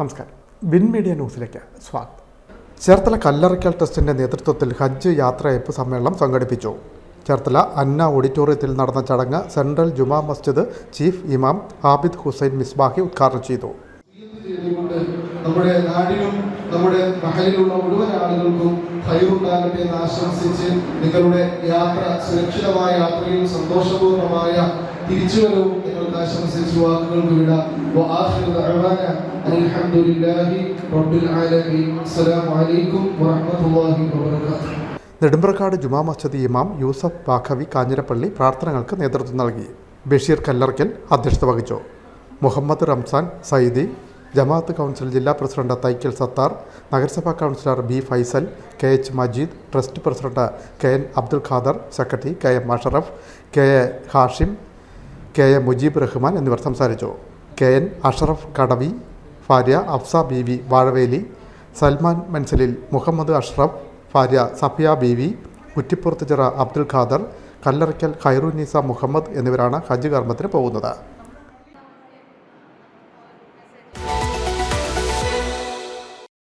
നമസ്കാരം. Win media ന്യൂസിലേക്ക് സ്വാഗതം. ചേർത്തല കല്ലറയ്ക്കൽ ട്രസ്റ്റിന്റെ നേതൃത്വത്തിൽ ഹജ്ജ് യാത്രയപ്പ് സമ്മേളനം സംഘടിപ്പിച്ചു. ചേർത്തല അന്ന ഓഡിറ്റോറിയത്തിൽ നടന്ന ചടങ്ങ് സെൻട്രൽ ജുമാ മസ്ജിദ് ചീഫ് ഇമാം ഹാബിദ് ഹുസൈൻ മിസ്ബാഹി ഉദ്ഘാടനം ചെയ്തു. നമ്മുടെ നാടിനും നമ്മുടെ മഹലിലുള്ള മുഴുവൻ ആളുകൾക്കും ഭയമുണ്ടാകട്ടെ എന്ന് ആശംസിച്ച് നിങ്ങളുടെ യാത്ര സുരക്ഷിതമായ യാത്രയും സന്തോഷപൂർണമായ തിരിച്ചുവരവും നിങ്ങൾക്ക് ആശംസിച്ച് നെടുമ്പ്രക്കാട് ജുമാ മസ്ജിദ് ഇമാം യൂസഫ് ബാഖവി കാഞ്ഞിരപ്പള്ളി പ്രാർത്ഥനകൾക്ക് നേതൃത്വം നൽകി. ബഷീർ കല്ലർക്കൽ അധ്യക്ഷത വഹിച്ചു. മുഹമ്മദ് റംസാൻ സയ്യിദി ജമാഅത്ത് കൗൺസിൽ ജില്ലാ പ്രസിഡന്റ് തൈക്കൽ സത്താർ നഗരസഭാ councillor B Faisal K H Majeed trust president K N Abdul Khader secretary K M Ashraf K A Hashim K A Mujeeb Rahman എന്നിവർ സംസാരിച്ചു. കെ എൻ അഷറഫ് കടവി ഭാര്യ അഫ്സ ബി വി വാഴവേലി സൽമാൻ മൻസലിൽ മുഹമ്മദ് അഷ്റഫ് ഭാര്യ സഫിയ ബി വി കുറ്റിപ്പുറത്ത് ചിറ അബ്ദുൽ ഖാദർ കല്ലറയ്ക്കൽ ഖൈറുന്നീസ മുഹമ്മദ് എന്നിവരാണ് ഹജ്ജ് കർമ്മത്തിന് പോകുന്നത്.